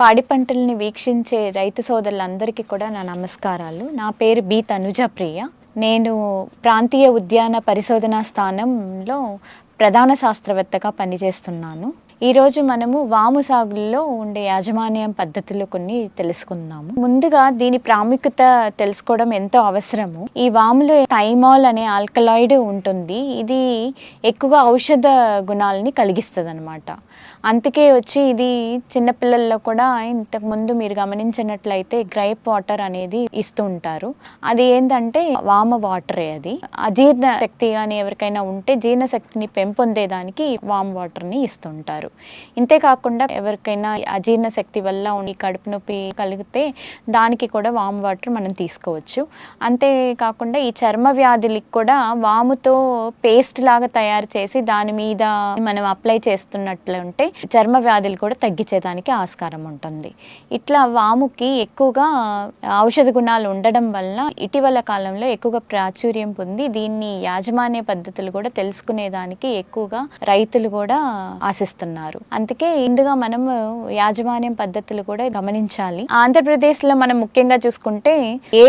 పాడి పంటల్ని వీక్షించే రైతు సోదరులందరికీ కూడా నా నమస్కారాలు. నా పేరు బి తనుజ ప్రియ. నేను ప్రాంతీయ ఉద్యాన పరిశోధనా స్థానంలో ప్రధాన శాస్త్రవేత్తగా పనిచేస్తున్నాను. ఈరోజు మనము వాము సాగులో ఉండే యాజమాన్యం పద్ధతులు కొన్ని తెలుసుకుందాము. ముందుగా దీని ప్రాముఖ్యత తెలుసుకోవడం ఎంతో అవసరము. ఈ వాములో థైమాల్ అనే ఆల్కలాయిడ్ ఉంటుంది. ఇది ఎక్కువగా ఔషధ గుణాలని కలిగిస్తుంది అనమాట అందుకే వచ్చి ఇది చిన్నపిల్లల్లో కూడా ఇంతకు ముందు మీరు గమనించినట్లయితే గ్రైప్ వాటర్ అనేది ఇస్తూ ఉంటారు. అది ఏంటంటే వామ వాటరే అది. అజీర్ణ శక్తి కానీ ఎవరికైనా ఉంటే జీర్ణశక్తిని పెంపొందేదానికి వామ్ వాటర్ని ఇస్తుంటారు చేస్తారు ఇంతేకాకుండా ఎవరికైనా అజీర్ణ శక్తి వల్ల ఈ కడుపు నొప్పి కలిగితే దానికి కూడా వామ్ వాటర్ మనం తీసుకోవచ్చు. అంతేకాకుండా ఈ చర్మ వ్యాధులకి కూడా వాముతో పేస్ట్ లాగా తయారు చేసి దాని మీద మనం అప్లై చేస్తున్నట్లుంటే చర్మ వ్యాధులు కూడా తగ్గించేదానికి ఆస్కారం ఉంటుంది. ఇట్లా వాముకి ఎక్కువగా ఔషధ గుణాలు ఉండడం వల్ల ఇటీవల కాలంలో ఎక్కువగా ప్రాచుర్యం పొంది దీన్ని యాజమాన్య పద్ధతులు కూడా తెలుసుకునేదానికి ఎక్కువగా రైతులు కూడా ఆశిస్తున్నారు. అందుకే ఇందుగా మనం యాజమాన్యం పద్ధతులు కూడా గమనించాలి. ఆంధ్రప్రదేశ్లో మనం ముఖ్యంగా చూసుకుంటే ఏ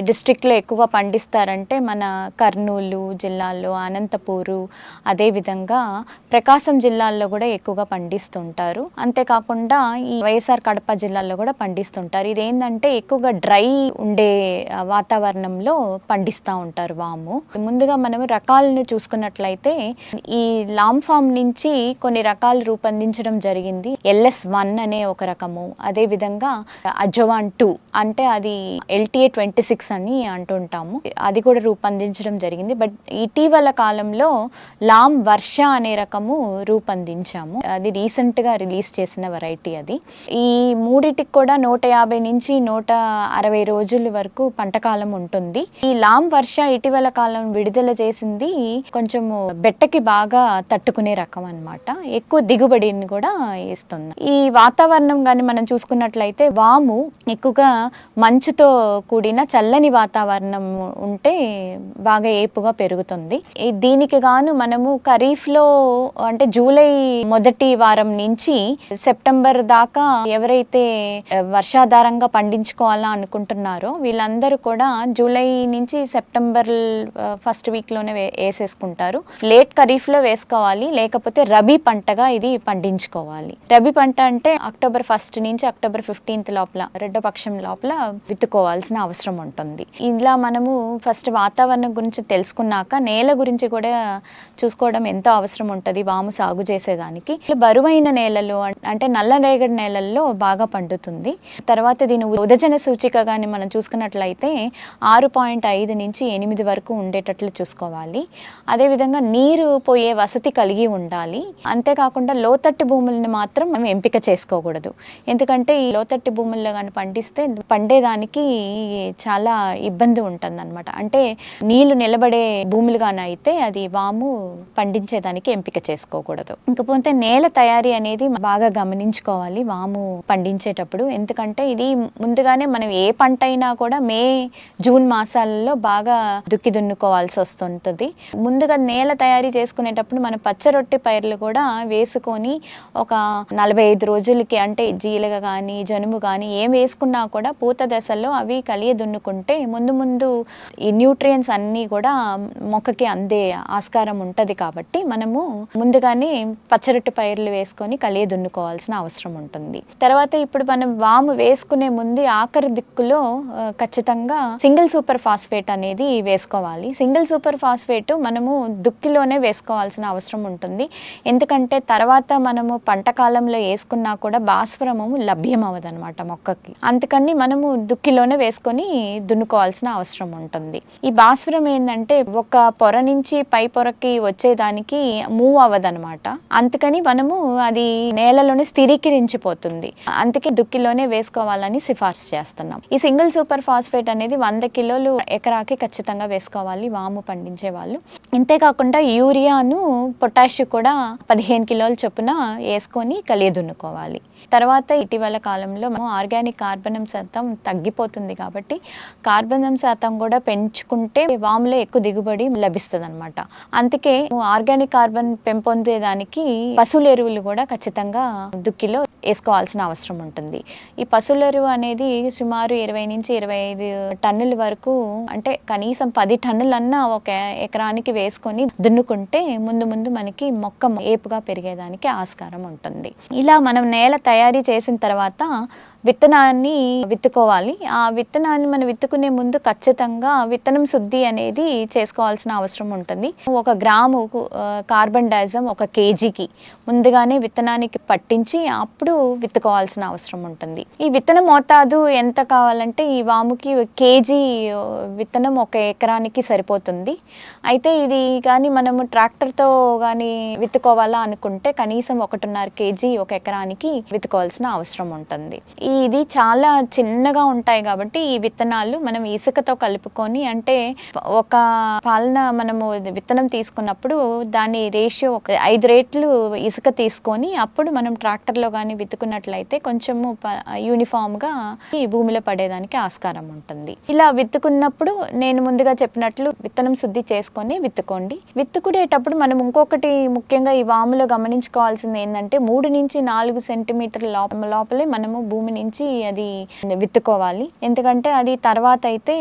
డిస్ట్రిక్ట్లో ఎక్కువగా పండిస్తారంటే మన కర్నూలు జిల్లాలో అనంతపూరు అదే విధంగా ప్రకాశం జిల్లాల్లో కూడా ఎక్కువగా పండిస్తుంటారు. అంతేకాకుండా ఈ వైఎస్ఆర్ కడప జిల్లాలో కూడా పండిస్తుంటారు. ఇది ఏంటంటే ఎక్కువగా డ్రై ఉండే వాతావరణంలో పండిస్తూ ఉంటారు వాము. ముందుగా మనం రకాలను చూసుకున్నట్లయితే ఈ లామ్ ఫామ్ నుంచి కొన్ని రకాలు రూపొందించడం జరిగింది. ఎల్ఎస్ వన్ అనే ఒక రకము. అదే విధంగా అజోవాన్ టూ అంటే అది ఎల్టీఏ ట్వంటీ సిక్స్ అని అంటుంటాము. అది కూడా రూపొందించడం జరిగింది. బట్ ఇటీవల కాలంలో లామ్ వర్ష అనే రకము రూపొందించాము. అది రీసెంట్గా రిలీజ్ చేసిన వెరైటీ అది. ఈ మూడిటికి కూడా నూట యాభై నుంచి నూట అరవై రోజుల వరకు పంటకాలం ఉంటుంది. ఈ లామ్ వర్ష ఇటీవల కాలం విడుదల చేసింది కొంచెం బెట్టకి బాగా తట్టుకునే రకం అన్నమాట. ఎక్కువ దిగుబడిని కూడా ఇస్తుంది. ఈ వాతావరణం కానీ మనం చూసుకున్నట్లయితే వాము ఎక్కువగా మంచుతో కూడిన చల్లని వాతావరణం ఉంటే బాగా ఏపుగా పెరుగుతుంది. దీనికి గాను మనము ఖరీఫ్లో అంటే జూలై మొదటి వారం నుంచి సెప్టెంబర్ దాకా ఎవరైతే వర్షాధారంగా పండించుకోవాలా అనుకుంటున్నారో వీళ్ళందరూ కూడా జూలై నుంచి సెప్టెంబర్ ఫస్ట్ వీక్లోనే వేసేసుకుంటారు. లేట్ ఖరీఫ్లో వేసుకోవాలి లేకపోతే రబీ పంటగా ఇది పండించుకోవాలి. రబీ పంట అంటే అక్టోబర్ ఫస్ట్ నుంచి అక్టోబర్ ఫిఫ్టీన్త్ లోపల రెండో పక్షం లోపల విత్తుకోవాల్సిన అవసరం ఉంటుంది. ఇలా మనము ఫస్ట్ వాతావరణం గురించి తెలుసుకున్నాక నేల గురించి కూడా చూసుకోవడం ఎంతో అవసరం ఉంటుంది వాము సాగు చేసేదానికి. బరువైన నేలలు అంటే అంటే నల్లరేగడి నేలల్లో బాగా పండుతుంది. తర్వాత దీని ఉదజన సూచిక కానీ మనం చూసుకున్నట్లయితే ఆరు పాయింట్ ఐదు నుంచి ఎనిమిది వరకు ఉండేటట్లు చూసుకోవాలి. అదేవిధంగా నీరు పోయే వసతి కలిగి ఉండాలి. అంతేకాకుండా లోతట్టు భూములను మాత్రం మనం ఎంపిక చేసుకోకూడదు. ఎందుకంటే ఈ లోతట్టు భూముల్లో కానీ పండిస్తే పండేదానికి చాలా ఇబ్బంది ఉంటుంది అనమాట అంటే నీళ్ళు నిలబడే భూములుగాన అయితే అది వాము పండించేదానికి ఎంపిక చేసుకోకూడదు. ఇంకపోతే నేల తయారీ అనేది బాగా గమనించుకోవాలి వాము పండించేటప్పుడు. ఎందుకంటే ఇది ముందుగానే మనం ఏ పంట అయినా కూడా మే జూన్ మాసాలలో బాగా దుక్కి దున్నుకోవాల్సి వస్తుంటుంది. ముందుగా నేల తయారీ చేసుకునేటప్పుడు మన పచ్చరొట్టి పైర్లు కూడా వేసుకొని ఒక నలభై ఐదు రోజులకి అంటే జీలగ కానీ జనుము కానీ ఏం వేసుకున్నా కూడా పూత దశలో అవి కలియ దున్నుకుంటే ముందు ముందు ఈ న్యూట్రియన్స్ అన్నీ కూడా మొక్కకి అందే ఆస్కారం ఉంటుంది కాబట్టి మనము ముందుగానే పచ్చరొట్టి పైర్లు వేసుకొని కలియ దున్నుకోవాల్సిన అవసరం ఉంటుంది. తర్వాత ఇప్పుడు మనం వాము వేసుకునే ముందు ఆఖరి దిక్కులో ఖచ్చితంగా సింగిల్ సూపర్ ఫాస్ఫేట్ అనేది వేసుకోవాలి. సింగిల్ సూపర్ ఫాస్ఫేట్ మనము దుక్కిలోనే వేసుకోవాల్సిన అవసరం ఉంటుంది. ఎందుకంటే తర్వాత మనము పంట కాలంలో వేసుకున్నా కూడా భాస్వరము లభ్యం అవ్వదన్నమాట మొక్కకి. అందుకని మనము దుక్కిలోనే వేసుకొని దున్నుకోవాల్సిన అవసరం ఉంటుంది. ఈ భాస్వరం ఏంటంటే ఒక పొర నుంచి పై పొరకి వచ్చేదానికి మూవ్ అవ్వదనమాట అందుకని మనము అది నేలలోనే స్థిరీకరించిపోతుంది. అందుకే దుక్కిలోనే వేసుకోవాలని సిఫార్సు చేస్తున్నాం. ఈ సింగిల్ సూపర్ ఫాస్ఫేట్ అనేది వంద కిలోలు ఎకరాకి ఖచ్చితంగా వేసుకోవాలి. వాము పండించే వాళ్ళు. ఇంతేకాకుండా యూరియాను పొటాష్ కూడా పదిహేను కిలోల చొప్పున వేసుకొని కలియ దున్నుకోవాలి తర్వాత ఇటీవల కాలంలో ఆర్గానిక్ కార్బనం శాతం తగ్గిపోతుంది కాబట్టి కార్బనం శాతం కూడా పెంచుకుంటే వాములో ఎక్కువ దిగుబడి లభిస్తుంది అనమాట అందుకే ఆర్గానిక్ కార్బన్ పెంపొందేదానికి పశువుల ఎరువులు కూడా ఖచ్చితంగా దుక్కిలో వేసుకోవాల్సిన అవసరం ఉంటుంది. ఈ పశువుల ఎరువు అనేది సుమారు ఇరవై నుంచి ఇరవై ఐదు టన్నుల వరకు అంటే కనీసం పది టన్నులన్నా ఒక ఎకరానికి వేసుకొని దున్నుకుంటే ముందు ముందు మనకి మొక్క ఏపుగా పెరిగేదానికి ఆస్కారం ఉంటుంది. ఇలా మనం నేల తయారీ చేసిన తర్వాత విత్తనాన్ని విత్తుకోవాలి. ఆ విత్తనాన్ని మనం విత్తుకునే ముందు ఖచ్చితంగా విత్తనం శుద్ధి అనేది చేసుకోవాల్సిన అవసరం ఉంటుంది. ఒక గ్రాము కార్బన్ డైజం ఒక కేజీకి ముందుగానే విత్తనానికి పట్టించి అప్పుడు విత్తుకోవాల్సిన అవసరం ఉంటుంది. ఈ విత్తన మోతాదు ఎంత కావాలంటే ఈ వాముకి కేజీ విత్తనం ఒక ఎకరానికి సరిపోతుంది. అయితే ఇది కానీ మనము ట్రాక్టర్తో కానీ విత్తుకోవాలా అనుకుంటే కనీసం ఒకటిన్నర కేజీ ఒక ఎకరానికి విత్తుకోవాల్సిన అవసరం ఉంటుంది. ఈ- ఇది చాలా చిన్నగా ఉంటాయి కాబట్టి ఈ విత్తనాలు మనం ఇసుకతో కలుపుకొని అంటే ఒక పాలన మనము విత్తనం తీసుకున్నప్పుడు దాని రేషియో ఒక ఐదు రేట్లు ఇసుక తీసుకొని అప్పుడు మనం ట్రాక్టర్లో కానీ విత్తుకున్నట్లయితే కొంచెము యూనిఫామ్గా ఈ భూమిలో పడేదానికి ఆస్కారం ఉంటుంది. ఇలా విత్తుకున్నప్పుడు నేను ముందుగా చెప్పినట్లు విత్తనం శుద్ధి చేసుకొని విత్తుకోండి. విత్తుకునేటప్పుడు మనం ఇంకొకటి ముఖ్యంగా ఈ వాములో గమనించుకోవాల్సింది ఏంటంటే మూడు నుంచి నాలుగు సెంటీమీటర్ల లోపల లోపలే మనము భూమి నుంచి అది విత్తుకోవాలి. ఎందుకంటే అది తర్వాత అయితే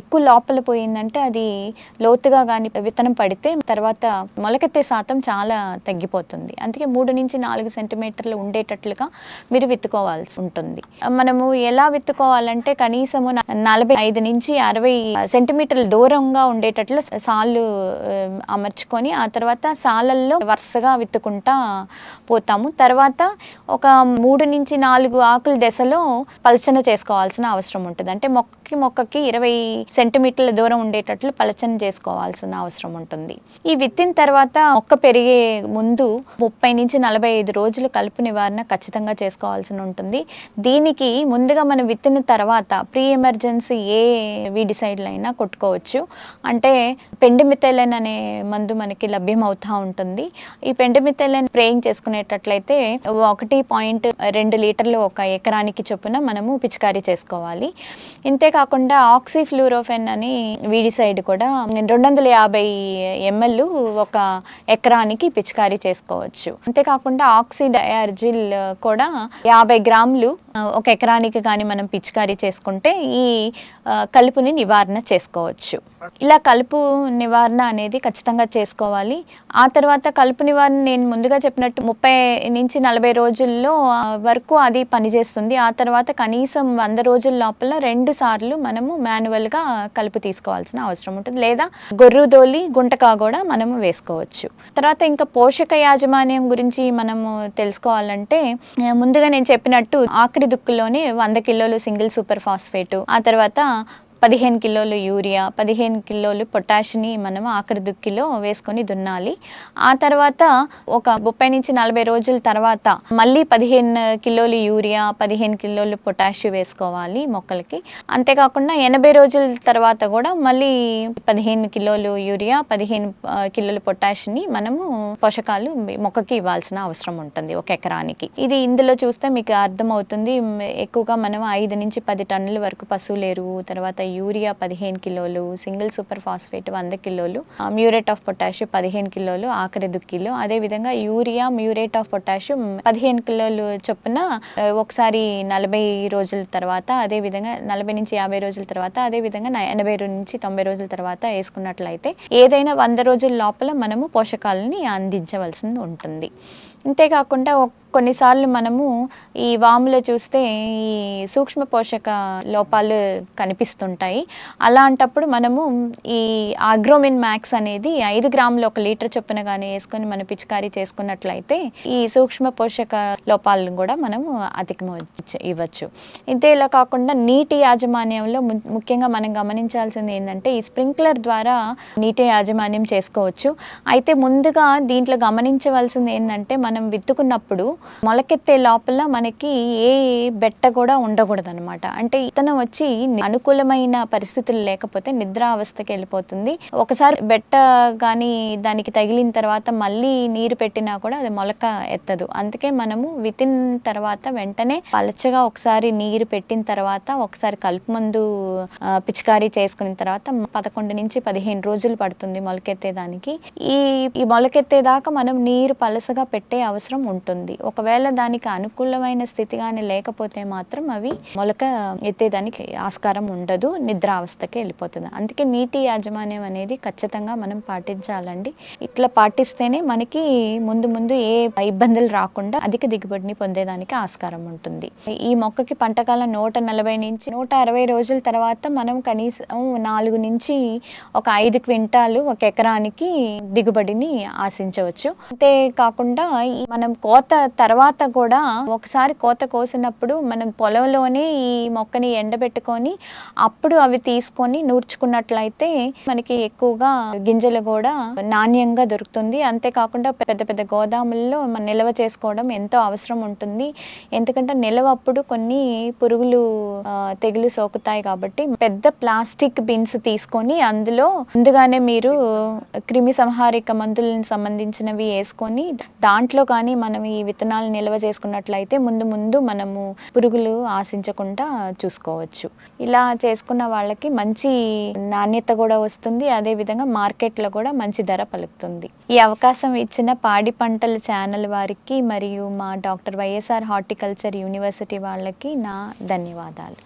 ఎక్కువ లోపల పోయిందంటే అది లోతుగా కానీ విత్తనం పడితే తర్వాత మొలకెత్తే శాతం చాలా తగ్గిపోతుంది. అందుకే మూడు నుంచి నాలుగు సెంటీమీటర్లు ఉండేటట్లుగా మీరు విత్తుకోవాల్సి ఉంటుంది. మనము ఎలా విత్తుకోవాలంటే కనీసము నలభై ఐదు నుంచి అరవై సెంటీమీటర్ల దూరంగా ఉండేటట్లు సాళ్ళు అమర్చుకొని ఆ తర్వాత సాలల్లో వరుసగా విత్తుకుంటా పోతాము. తర్వాత ఒక మూడు నుంచి నాలుగు ఆకులు దశలో పలచన చేసుకోవాల్సిన అవసరం ఉంటుంది. అంటే మొక్కకి మొక్కకి ఇరవై సెంటీమీటర్ల దూరం ఉండేటట్లు పలచన చేసుకోవాల్సిన అవసరం ఉంటుంది. ఈ విత్తిన తర్వాత మొక్క పెరిగే ముందు ముప్పై నుంచి నలభై ఐదు రోజులు కలుపు నివారణ ఖచ్చితంగా చేసుకోవాల్సి ఉంటుంది. దీనికి ముందుగా మనం విత్తిన తర్వాత ప్రీ ఎమర్జెన్సీ ఏ వీడిసైడ్లు అయినా కొట్టుకోవచ్చు. అంటే పెండిమిథైలైన్ అనే మందు మనకి లభ్యం అవుతూ ఉంటుంది. ఈ పెండిమిథైలైన్ స్ప్రేయింగ్ చేసుకునేటట్లయితే ఒకటి పాయింట్ రెండు లీటర్లు ఒక ఎకరానికి చొప్పున మనము పిచికారీ చేసుకోవాలి. ఇంతేకాకుండా ఆక్సిఫ్లూరోఫెన్ అని వీడిసైడ్ కూడా రెండు వందల యాభై ఎంఎల్ ఒక ఎకరానికి పిచికారీ చేసుకోవచ్చు. అంతేకాకుండా ఆక్సిడయార్జిల్ కూడా యాభై గ్రాములు ఒక ఎకరానికి కానీ మనం పిచికారీ చేసుకుంటే ఈ కలుపుని నివారణ చేసుకోవచ్చు. ఇలా కలుపు నివారణ అనేది ఖచ్చితంగా చేసుకోవాలి. ఆ తర్వాత కలుపు నివారణ నేను ముందుగా చెప్పినట్టు ముప్పై నుంచి నలభై రోజుల్లో వరకు అది పనిచేస్తుంది. ఆ తర్వాత కనీసం వంద రోజుల లోపల రెండు సార్లు మనము మాన్యువల్గా కలుపు తీసుకోవాల్సిన అవసరం ఉంటుంది. లేదా గొర్రు దోలి గుంటకా కూడా మనము వేసుకోవచ్చు. తర్వాత ఇంకా పోషక యాజమాన్యం గురించి మనము తెలుసుకోవాలంటే ముందుగా నేను చెప్పినట్టు ఆఖరి దుక్కులోనే వంద కిలోలు సింగిల్ సూపర్ ఫాస్ఫేటు ఆ తర్వాత పదిహేను కిలోలు యూరియా పదిహేను కిలోలు పొటాషిని మనం ఆఖరి దుక్కిలో వేసుకొని దున్నాలి. ఆ తర్వాత ఒక ముప్పై నుంచి నలభై రోజుల తర్వాత మళ్ళీ పదిహేను కిలోలు యూరియా పదిహేను కిలోలు పొటాష్ వేసుకోవాలి మొక్కలకి. అంతేకాకుండా ఎనభై రోజుల తర్వాత కూడా మళ్ళీ పదిహేను కిలోలు యూరియా పదిహేను కిలోలు పొటాషిని మనము పోషకాలు మొక్కకి ఇవ్వాల్సిన అవసరం ఉంటుంది ఒక ఎకరానికి. ఇది ఇందులో చూస్తే మీకు అర్థమవుతుంది. ఎక్కువగా మనం ఐదు నుంచి పది టన్నుల వరకు పశువుల ఎరువు తర్వాత యూరియా పదిహేను కిలోలు సింగిల్ సూపర్ ఫాస్ఫేట్ వంద కిలోలు మ్యూరేట్ ఆఫ్ పొటాషియం పదిహేను కిలోలు ఆఖరి దుక్కిలో అదేవిధంగా యూరియా మ్యూరేట్ ఆఫ్ పొటాషియం పదిహేను కిలోలు చొప్పున ఒకసారి నలభై రోజుల తర్వాత అదేవిధంగా నలభై నుంచి యాభై రోజుల తర్వాత అదేవిధంగా ఎనభై నుంచి తొంభై రోజుల తర్వాత వేసుకున్నట్లయితే ఏదైనా వంద రోజుల లోపల మనము పోషకాలని అందించవలసింది ఉంటుంది. అంతేకాకుండా కొన్నిసార్లు మనము ఈ వాములో చూస్తే ఈ సూక్ష్మ పోషక లోపాలు కనిపిస్తుంటాయి. అలాంటప్పుడు మనము ఈ ఆగ్రోమిన్ మ్యాక్స్ అనేది ఐదు గ్రాములు ఒక లీటర్ చొప్పున కానీ వేసుకొని మనం పిచికారీ చేసుకున్నట్లయితే ఈ సూక్ష్మ పోషక లోపాలను కూడా మనము అధికమ ఇవ్వచ్చు. ఇంతేలా కాకుండా నీటి యాజమాన్యంలో ము- ముఖ్యంగా మనం గమనించాల్సింది ఏంటంటే ఈ స్ప్రింక్లర్ ద్వారా నీటి యాజమాన్యం చేసుకోవచ్చు. అయితే ముందుగా దీంట్లో గమనించవలసింది ఏంటంటే మనం విత్తుకున్నప్పుడు మొలకెత్తే లోపల మనకి ఏ బెట్ట కూడా ఉండకూడదు అనమాట అంటే ఇతను వచ్చి అనుకూలమైన పరిస్థితులు లేకపోతే నిద్రావస్థకి వెళ్ళిపోతుంది. ఒకసారి బెట్ట కానీ దానికి తగిలిన తర్వాత మళ్ళీ నీరు పెట్టినా కూడా అది మొలక ఎత్తదు. అందుకే మనము వితిన్ తర్వాత వెంటనే పలచగా ఒకసారి నీరు పెట్టిన తర్వాత ఒకసారి కలుపు మందు పిచికారీ చేసుకున్న తర్వాత పదకొండు నుంచి పదిహేను రోజులు పడుతుంది మొలకెత్తేదానికి. ఈ ఈ మొలకెత్తేదాకా మనం నీరు పలసగా పెట్టే అవసరం ఉంటుంది. ఒకవేళ దానికి అనుకూలమైన స్థితి కానీ లేకపోతే మాత్రం అవి మొలక ఎత్తేదానికి ఆస్కారం ఉండదు నిద్రావస్థకి వెళ్ళిపోతుంది. అందుకే నీటి యాజమాన్యం అనేది ఖచ్చితంగా మనం పాటించాలండి. ఇట్లా పాటిస్తేనే మనకి ముందు ముందు ఏ ఇబ్బందులు రాకుండా అధిక దిగుబడిని పొందేదానికి ఆస్కారం ఉంటుంది. ఈ మొక్కకి పంటకాలం నూట నలభై నుంచి నూట అరవై రోజుల తర్వాత మనం కనీసం నాలుగు నుంచి ఒక ఐదు క్వింటాలు ఒక ఎకరానికి దిగుబడిని ఆశించవచ్చు. అంతే కాకుండా ఈ మనం కోత తర్వాత కూడా ఒకసారి కోత కోసినప్పుడు మనం పొలంలోనే ఈ మొక్కని ఎండబెట్టుకొని అప్పుడు అవి తీసుకొని నూర్చుకున్నట్లయితే మనకి ఎక్కువగా గింజలు కూడా నాణ్యంగా దొరుకుతుంది. అంతేకాకుండా పెద్ద పెద్ద గోదాముల్లో మనం నిల్వ చేసుకోవడం ఎంతో అవసరం ఉంటుంది. ఎందుకంటే నిల్వ అప్పుడు కొన్ని పురుగులు తెగులు సోకుతాయి కాబట్టి పెద్ద ప్లాస్టిక్ బిన్స్ తీసుకొని అందులో ముందుగానే మీరు క్రిమి సంహారిక మందులను సంబంధించినవి వేసుకొని దాంట్లో కానీ మనం ఈ విత్తనం విత్తనాలు నిల్వ చేసుకున్నట్లయితే ముందు ముందు మనము పురుగులు ఆశించకుండా చూసుకోవచ్చు. ఇలా చేసుకున్న వాళ్ళకి మంచి నాణ్యత కూడా వస్తుంది అదే విధంగా మార్కెట్లో కూడా మంచి ధర పలుకుతుంది. ఈ అవకాశం ఇచ్చిన పాడి పంటల ఛానల్ వారికి మరియు మా డాక్టర్ వైఎస్ఆర్ హార్టికల్చర్ యూనివర్సిటీ వాళ్ళకి నా ధన్యవాదాలు.